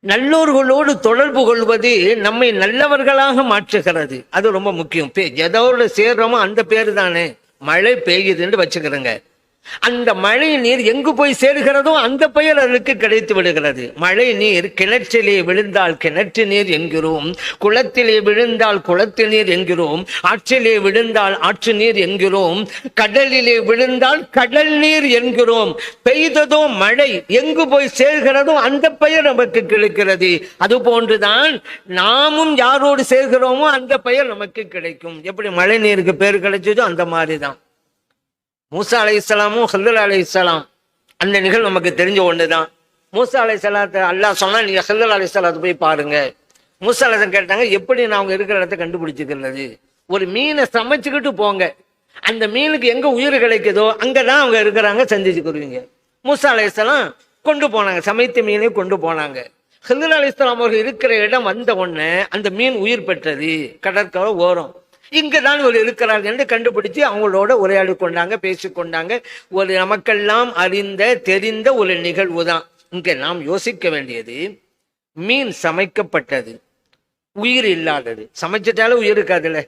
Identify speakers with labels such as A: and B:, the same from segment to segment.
A: நல்லோர்களோடு தொடர்பு கொள்வது நம்மை நல்லவர்களாக மாற்றுகிறது. அது ரொம்ப முக்கியம். பே- எதோட சேர்றோமோ அந்த பேரு தானே. மழை பெய்யுதுன்னு வச்சுக்கிறோங்க. அந்த மழை நீர் எங்கு போய் சேருகிறதோ அந்த பெயர் அதற்கு கிடைத்து விடுகிறது. மழை நீர் கிணற்றிலே விழுந்தால் கிணற்று நீர் என்கிறோம் குளத்திலே விழுந்தால் குளத்து நீர் என்கிறோம் ஆற்றிலே விழுந்தால் ஆற்று நீர் என்கிறோம் கடலிலே விழுந்தால் கடல் நீர் என்கிறோம் பெய்ததோ மழை எங்கு போய் சேர்கிறதோ அந்த பெயர் நமக்கு கிடைக்கிறது. அது போன்றுதான் நாமும் யாரோடு சேர்கிறோமோ அந்த பெயர் நமக்கு கிடைக்கும். எப்படி மழை நீருக்கு பேர் கிடைச்சதோ அந்த மாதிரி தான் மூசா அலை இஸ்லாமும் ஹல்லர் அலை இஸ்லாம் அந்த நிகழ்வு நமக்கு தெரிஞ்ச ஒன்று தான் மூசா அலை சலாத்தை அல்லாஹ் சொன்னால் நீங்கள் ஹல்லர் அலை போய் பாருங்க. மூசா அலை கேட்டாங்க எப்படி நான் அவங்க இருக்கிற இடத்த கண்டுபிடிச்சிக்கிறது? ஒரு மீனை சமைச்சுக்கிட்டு போங்க. அந்த மீனுக்கு எங்கே உயிர் கிடைக்குதோ அங்கதான் அவங்க இருக்கிறாங்க சந்திச்சுக்கிருவீங்க மூசா அலை கொண்டு போனாங்க சமைத்த மீனையும் கொண்டு போனாங்க. ஹல்லர் அலை இஸ்லாம் அவர்கள் இருக்கிற இடம் வந்த உடனே அந்த மீன் உயிர் பெற்றது கடற்கரை ஓரம். இங்கே தான் ஒரு இருக்கிறார்கள் என்று கண்டுபிடிச்சு அவங்களோட உரையாடி கொண்டாங்க பேசிக்கொண்டாங்க. ஒரு நமக்கெல்லாம் அறிந்த தெரிந்த ஒரு நிகழ்வு தான் இங்கே நாம் யோசிக்க வேண்டியது மீன் சமைக்கப்பட்டது உயிர் இல்லாதது. சமைச்சிட்டாலும் உயிர் இருக்காதுல்ல.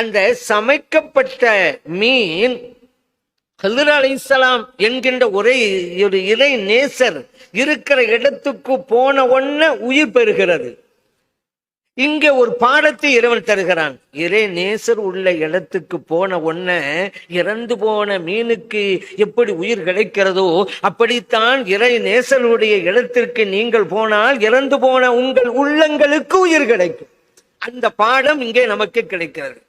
A: அந்த சமைக்கப்பட்ட மீன் ஹல்ரா அலிசலாம் என்கின்ற ஒரே ஒரு இறை நேசர் இருக்கிற இடத்துக்கு போன உடனே உயிர் பெறுகிறது. இங்கே ஒரு பாடத்தை இறைவன் தருகிறான். இறை நேசர் உள்ள இடத்துக்கு போன உடனே இறந்து போன மீனுக்கு எப்படி உயிர் கிடைக்கிறதோ அப்படித்தான் இறை நேசருடைய இடத்திற்கு நீங்கள் போனால் இறந்து போன உங்கள் உள்ளங்களுக்கு உயிர் கிடைக்கும். அந்த பாடம் இங்கே நமக்கு கிடைக்கிறது.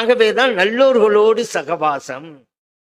A: ஆகவேதான் நல்லோர்களோடு சகவாசம்.